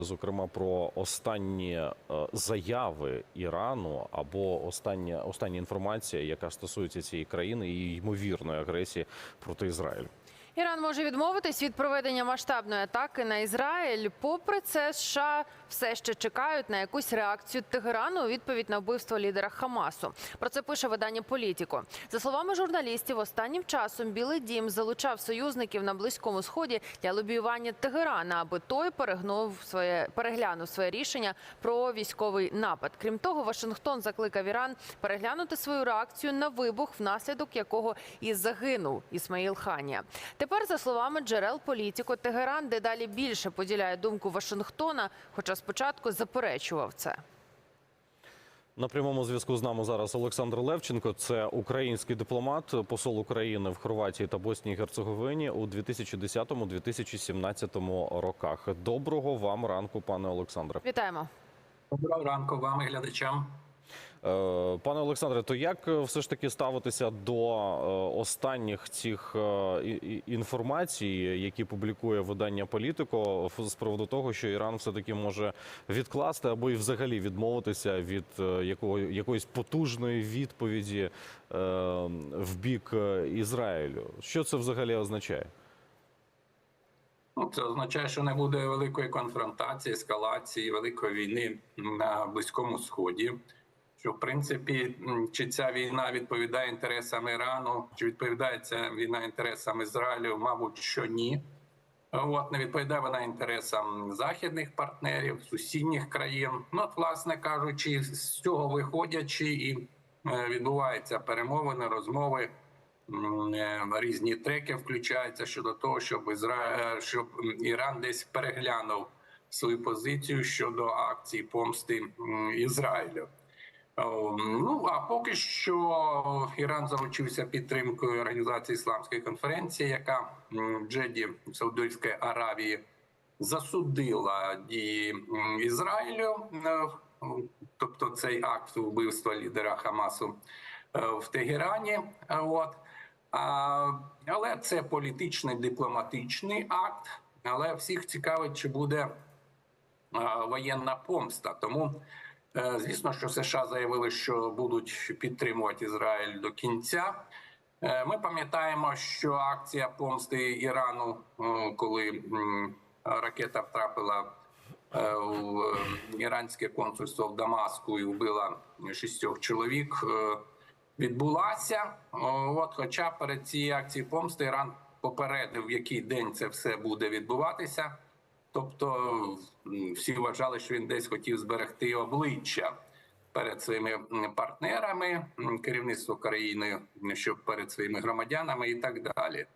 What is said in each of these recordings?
Зокрема, про останні е, заяви Ірану або остання остання інформація, яка стосується цієї країни і ймовірної агресії проти Ізраїлю. Іран може відмовитись від проведення масштабної атаки на Ізраїль. Попри це, США все ще чекають на якусь реакцію Тегерану у відповідь на вбивство лідера Хамасу. Про це пише видання Політіко. За словами журналістів, останнім часом Білий Дім залучав союзників на близькому сході для лобіювання Тегерана, аби той перегнув своє переглянув своє рішення про військовий напад. Крім того, Вашингтон закликав Іран переглянути свою реакцію на вибух, внаслідок якого і загинув Ісмаїл Ханія. Тепер, за словами джерел Політіко, Тегеран дедалі більше поділяє думку Вашингтона, хоча спочатку заперечував це. На прямому зв'язку з нами зараз Олександр Левченко. Це український дипломат, посол України в Хорватії та Боснії і Герцеговині у 2010-2017 роках. Доброго вам ранку, пане Олександре. Вітаємо. Доброго ранку вам і глядачам. Е, Пане Олександре, то як е, все ж таки ставитися до е, останніх цих інформацій, які публікує видання Політико, з приводу того, що Іран все таки може відкласти або і взагалі відмовитися від якого якоїсь потужної відповіді в бік Ізраїлю? Що це взагалі означає? Ну, це означає, що не буде великої конфронтації, ескалації, великої війни на Близькому Сході. Що в принципі, чи ця війна відповідає інтересам Ірану, чи відповідає ця війна інтересам Ізраїлю? Мабуть, що ні. От не відповідає вона інтересам західних партнерів, сусідніх країн. Ну, от, власне кажучи, з цього виходячи, і е, відбуваються перемовини, розмови. Е, різні треки включаються щодо того, щоб Ізра... е, щоб Іран десь переглянув свою позицію щодо акцій помсти Ізраїлю. О, Ну а поки що Іран заручився підтримкою організації Ісламської конференції, яка в Джеді в Саудовській Аравії засудила дії Ізраїлю, е, тобто цей акт вбивства лідера Хамасу е, в Тегерані. Е, От. Але це політичний дипломатичний акт. Але всіх цікавить, чи буде воєнна помста. Тому, е, звісно, що США заявили, що будуть підтримувати Ізраїль до кінця. Е, Ми пам'ятаємо, що акція помсти Ірану, е, коли ракета втрапила е, в е, іранське консульство в Дамаску і вбила шістьох чоловік. е, Відбулася, от, хоча перед цією акцією помсти Іран попередив, в який день це все буде відбуватися. Тобто всі вважали, що він десь хотів зберегти обличчя перед своїми партнерами, керівництво країни, щоб перед своїми громадянами і так далі.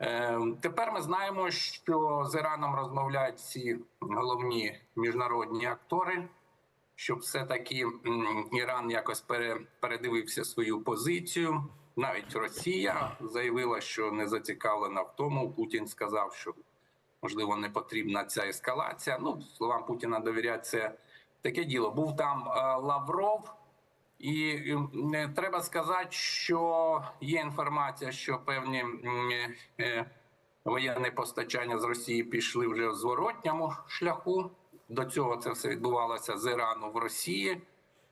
Е, Тепер ми знаємо, що з Іраном розмовляють всі головні міжнародні актори, щоб все-таки Іран якось передивився свою позицію. Навіть Росія заявила, що не зацікавлена в тому. Путін сказав, що можливо не потрібна ця ескалація. Ну, словам Путіна довіряти це таке діло. Був там е, Лавров, і е, треба сказати, що є інформація, що певні е, воєнні постачання з Росії пішли вже в зворотньому шляху. До цього це все відбувалося з Ірану в Росії.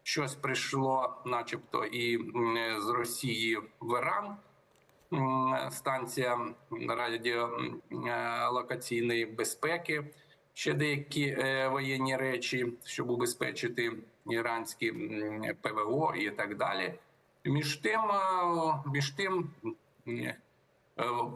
Щось прийшло, начебто, і з Росії в Іран. М, Станція радіолокаційної безпеки, ще деякі е, воєнні речі, щоб убезпечити іранські ПВО і так далі. Між тим, е, між тим е,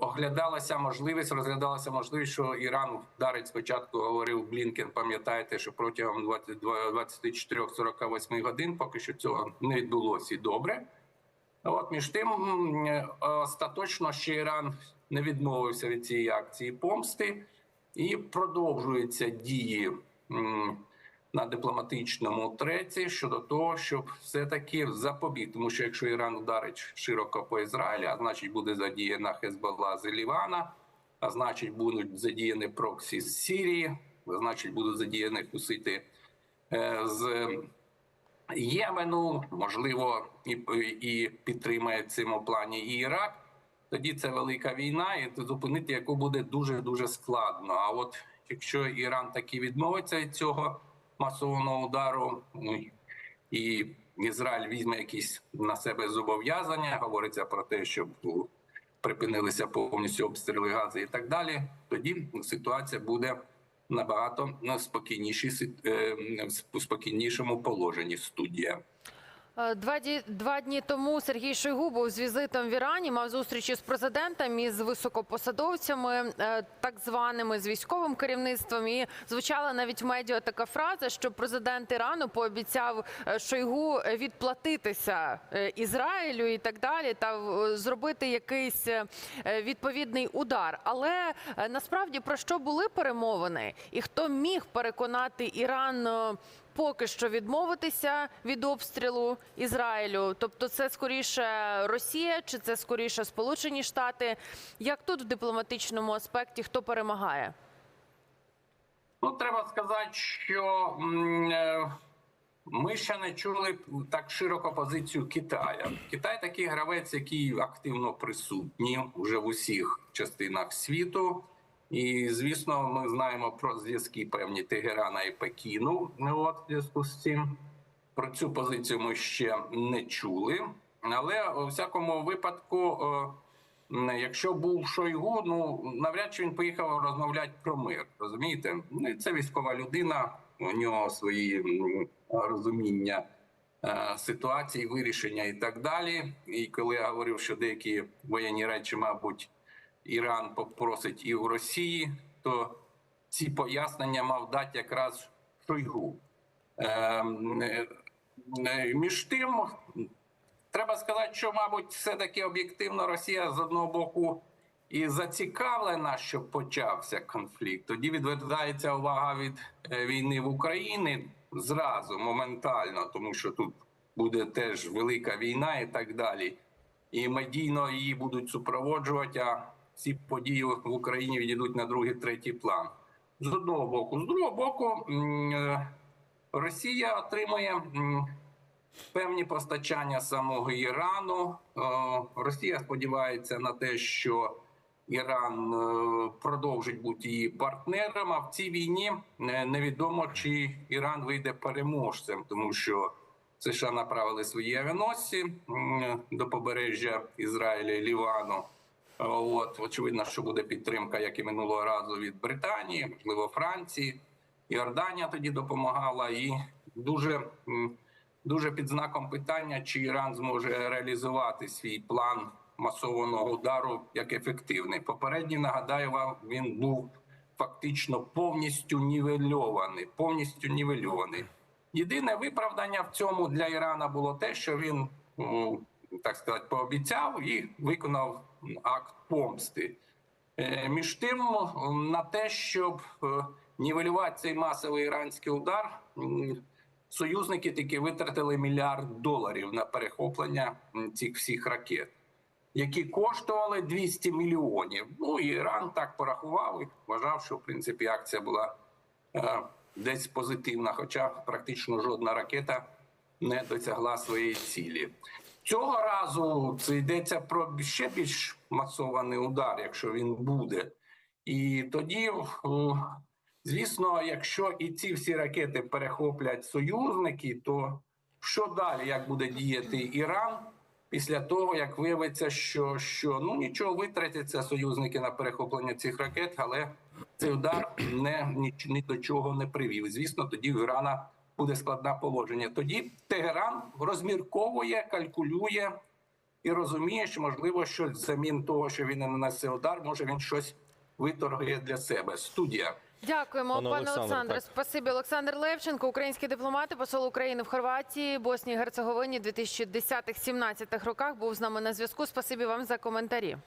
оглядалася можливість, розглядалася можливість, що Іран вдарить спочатку, говорив Блінкен. Пам'ятаєте, що протягом 24-48 годин поки що цього не відбулося добре. От між тим, е, остаточно ще Іран не відмовився від цієї акції помсти і продовжуються дії на дипломатичному треці щодо того, щоб все-таки запобігти. Тому що якщо Іран ударить широко по Ізраїлі, а значить буде задіяна Хезболла з Лівана, а значить будуть задіяні проксі з Сирії, а значить будуть задіяні хусити е, з Ємену, можливо, і, і підтримає в цьому плані і Ірак. Тоді це велика війна, і зупинити яку буде дуже дуже складно. А от якщо Іран таки відмовиться від цього масованого удару, ну, і Ізраїль візьме якісь на себе зобов'язання, говориться про те, щоб припинилися повністю обстріли газу і так далі, тоді ситуація буде набагато на спокійнішій, си- е, спокійнішому положенні студія. Е, Два, ді- два дні тому Сергій Шойгу був з візитом в Ірані, мав зустрічі з президентом і з високопосадовцями, е, так званими з військовим керівництвом. І звучала навіть в медіа така фраза, що президент Ірану пообіцяв е, Шойгу відплатитися Ізраїлю і так далі, та зробити якийсь відповідний удар. Але насправді про що були перемовини, і хто міг переконати Іран? Поки що відмовитися від обстрілу Ізраїлю. Тобто, це скоріше Росія чи це скоріше Сполучені Штати? Як тут в дипломатичному аспекті хто перемагає? Ну, треба сказати, що е, ми ще не чули так широко позицію Китая. Китай такий гравець, який активно присутній вже в усіх частинах світу. І звісно, ми знаємо про зв'язки певні Тегерана і Пекіну. Ну, От зв'язку з цим про цю позицію ми ще не чули. Але у всякому випадку, е, якщо був Шойгу, ну навряд чи він поїхав розмовляти про мир. Розумієте? Ну це військова людина, у нього свої розуміння е, ситуації, вирішення і так далі. І коли я говорив, що деякі воєнні речі, мабуть, Іран попросить і в Росії, то ці пояснення мав дати якраз Шойгу. Ем, е, е, Між тим, треба сказати, що, мабуть, все-таки об'єктивно Росія з одного боку і зацікавлена, щоб почався конфлікт. Тоді відвертається увага від е, війни в Україні зразу, моментально, тому що тут буде теж велика війна і так далі. І медійно її будуть супроводжувати, а ці події в Україні відійдуть на другий, третій план. З одного боку, з другого боку, е, Росія отримує певні постачання самого Ірану. Е, Росія сподівається на те, що Іран е, продовжить бути її партнером. А в цій війні невідомо, чи Іран вийде переможцем, тому що США направили свої авіаносці до побережжя Ізраїля і Лівану. От очевидно, що буде підтримка, як і минулого разу від Британії, можливо, Франції. Іорданія тоді допомагала, і дуже, дуже під знаком питання, чи Іран зможе реалізувати свій план масованого удару як ефективний. Попередній нагадаю вам, він був фактично повністю нівельований. Повністю нівельований. Єдине виправдання в цьому для Ірана було те, що він так сказати пообіцяв і виконав акт помсти. Е, Між тим, на те, щоб е, нівелювати цей масовий іранський удар, союзники таки витратили мільярд доларів на перехоплення цих всіх ракет, які коштували 200 мільйонів. Ну і Іран так порахував і вважав, що в принципі акція була е, десь позитивна, хоча практично жодна ракета не досягла своєї цілі. Цього разу це йдеться про ще більш масований удар, якщо він буде. І тоді, звісно, якщо і ці всі ракети перехоплять союзники, то що далі, як буде діяти Іран після того, як виявиться, що, що ну нічого витратяться союзники на перехоплення цих ракет, але цей удар не ні, ні до чого не привів. Звісно, тоді в Ірана буде складне положення. Тоді Тегеран розмірковує, калькулює і розуміє, що можливо щось взамін того, що він не нанесе удар, може він щось виторгує для себе. Студія. Дякуємо, Пане пане Олександре, Олександре. Спасибі, Олександр Левченко, український дипломат і посол України в Хорватії, Боснії і Герцеговині 2010-17 роках. Був з нами на зв'язку. Спасибі вам за коментарі.